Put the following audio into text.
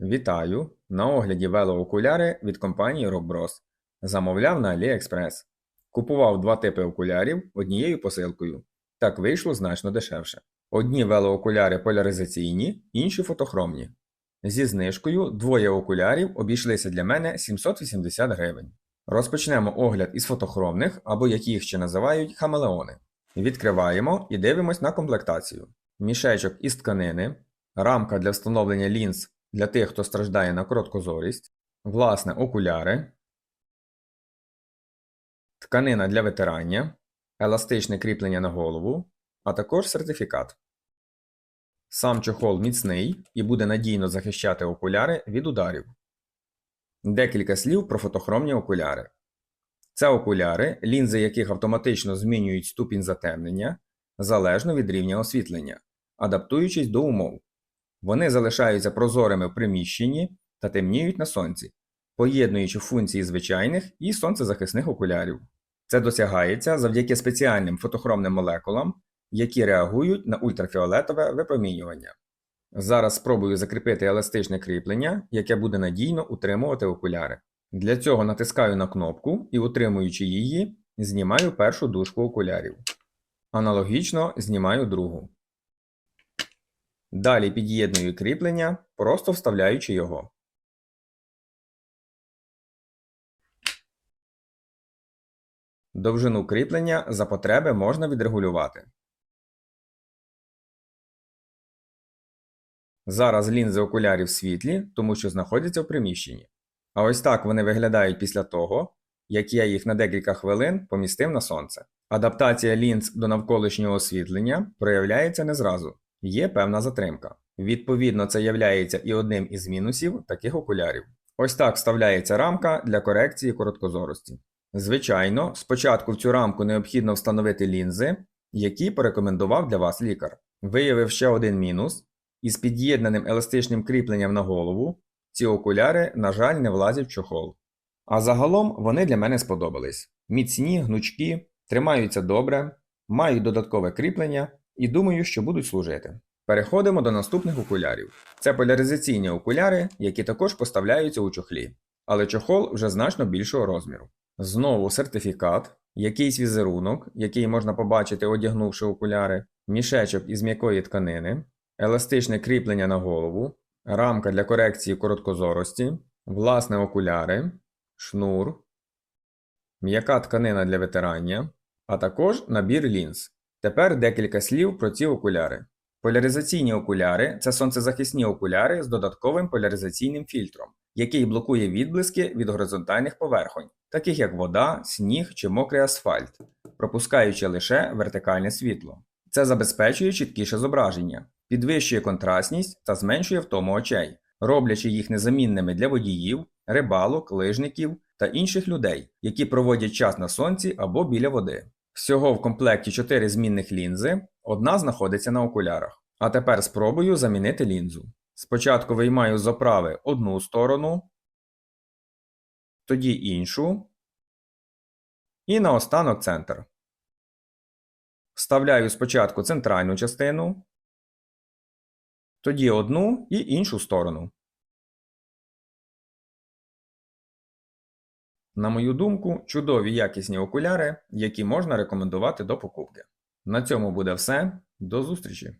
Вітаю! На огляді велоокуляри від компанії Rockbros. Замовляв на AliExpress. Купував два типи окулярів однією посилкою. Так вийшло значно дешевше. Одні велоокуляри поляризаційні, інші фотохромні. Зі знижкою двоє окулярів обійшлися для мене 780 гривень. Розпочнемо огляд із фотохромних, або як їх ще називають хамелеони. Відкриваємо і дивимось на комплектацію. Мішечок із тканини, рамка для встановлення лінз для тих, хто страждає на короткозорість, власне окуляри, тканина для витирання, еластичне кріплення на голову, а також сертифікат. Сам чохол міцний і буде надійно захищати окуляри від ударів. Декілька слів про фотохромні окуляри. Це окуляри, лінзи яких автоматично змінюють ступінь затемнення залежно від рівня освітлення, адаптуючись до умов. Вони залишаються прозорими в приміщенні та темніють на сонці, поєднуючи функції звичайних і сонцезахисних окулярів. Це досягається завдяки спеціальним фотохромним молекулам, які реагують на ультрафіолетове випромінювання. Зараз спробую закріпити еластичне кріплення, яке буде надійно утримувати окуляри. Для цього натискаю на кнопку і, утримуючи її, знімаю першу дужку окулярів. Аналогічно знімаю другу. Далі під'єдную кріплення, просто вставляючи його. Довжину кріплення за потреби можна відрегулювати. Зараз лінзи окулярів світлі, тому що знаходяться в приміщенні. А ось так вони виглядають після того, як я їх на декілька хвилин помістив на сонце. Адаптація лінз до навколишнього освітлення проявляється не зразу, є певна затримка. Відповідно, це являється і одним із мінусів таких окулярів. Ось так вставляється рамка для корекції короткозорості. Звичайно, спочатку в цю рамку необхідно встановити лінзи, які порекомендував для вас лікар. Виявив ще один мінус: із під'єднаним еластичним кріпленням на голову ці окуляри, на жаль, не влазять в чохол. А загалом вони для мене сподобались. Міцні, гнучкі, тримаються добре, мають додаткове кріплення і думаю, що будуть служити. Переходимо до наступних окулярів. Це поляризаційні окуляри, які також поставляються у чохлі, але чохол вже значно більшого розміру. Знову сертифікат, якийсь візерунок, який можна побачити, одягнувши окуляри, мішечок із м'якої тканини, еластичне кріплення на голову, рамка для корекції короткозорості, власне окуляри, шнур, м'яка тканина для витирання, а також набір лінз. Тепер декілька слів про ці окуляри. Поляризаційні окуляри це сонцезахисні окуляри з додатковим поляризаційним фільтром, який блокує відблиски від горизонтальних поверхонь, таких як вода, сніг чи мокрий асфальт, пропускаючи лише вертикальне світло. Це забезпечує чіткіше зображення, підвищує контрастність та зменшує втому очей, роблячи їх незамінними для водіїв, рибалок, лижників та інших людей, які проводять час на сонці або біля води. Всього в комплекті 4 змінних лінзи, одна знаходиться на окулярах. А тепер спробую замінити лінзу. Спочатку виймаю з оправи одну сторону, тоді іншу, і наостанок центр. Вставляю спочатку центральну частину, тоді одну і іншу сторону. На мою думку, чудові якісні окуляри, які можна рекомендувати до покупки. На цьому буде все. До зустрічі!